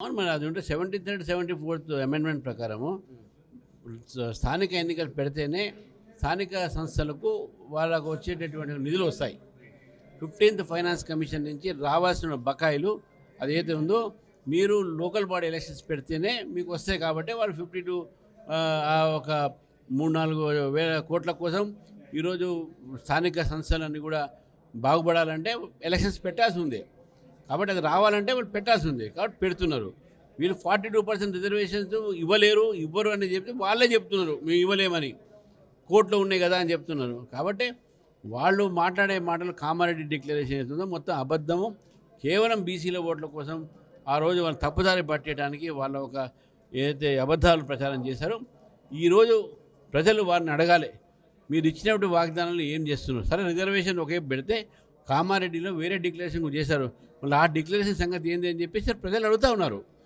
అవును మరి అది ఉంటే seventy third seventy fourth amendment ప్రకారము స్థానిక ఎన్నికలు పెడితేనే స్థానిక సంస్థలకు వాళ్ళకు వచ్చేటటువంటి నిధులు వస్తాయి. ఫిఫ్టీన్త్ ఫైనాన్స్ కమిషన్ నుంచి రావాల్సిన బకాయిలు అదైతే ఉందో మీరు లోకల్ బాడీ ఎలక్షన్స్ పెడితేనే మీకు వస్తాయి కాబట్టి వాళ్ళు ఫిఫ్టీ టు ఒక మూడు నాలుగు వేల కోట్ల కోసం ఈరోజు స్థానిక సంస్థలన్నీ కూడా బాగుపడాలంటే ఎలక్షన్స్ పెట్టాల్సి ఉంది. కాబట్టి అది రావాలంటే వాళ్ళు పెట్టాల్సి ఉంది కాబట్టి పెడుతున్నారు. వీళ్ళు ఫార్టీ టూ పర్సెంట్ రిజర్వేషన్స్ ఇవ్వలేరు ఇవ్వరు అని చెప్తే వాళ్ళే చెప్తున్నారు మేము ఇవ్వలేమని. కోర్టులో ఉన్నాయి కదా అని చెప్తున్నారు. కాబట్టి వాళ్ళు మాట్లాడే మాటలు కామారెడ్డి డిక్లరేషన్ అవుతుందో మొత్తం అబద్ధము. కేవలం బీసీల ఓట్ల కోసం ఆ రోజు వాళ్ళు తప్పుదారి పట్టేయడానికి వాళ్ళ ఒక ఏదైతే అబద్ధాలు ప్రచారం చేశారో ఈరోజు ప్రజలు వారిని అడగాలి. మీరు ఇచ్చినప్పుడు వాగ్దానాలు ఏం చేస్తున్నారు? సరే రిజర్వేషన్ ఒకే పెడితే కామారెడ్డిలో వేరే డిక్లరేషన్ చేశారు. మళ్ళీ ఆ డిక్లరేషన్ సంగతి ఏంది అని చెప్పేసి ప్రజలు అడుగుతూ ఉన్నారు.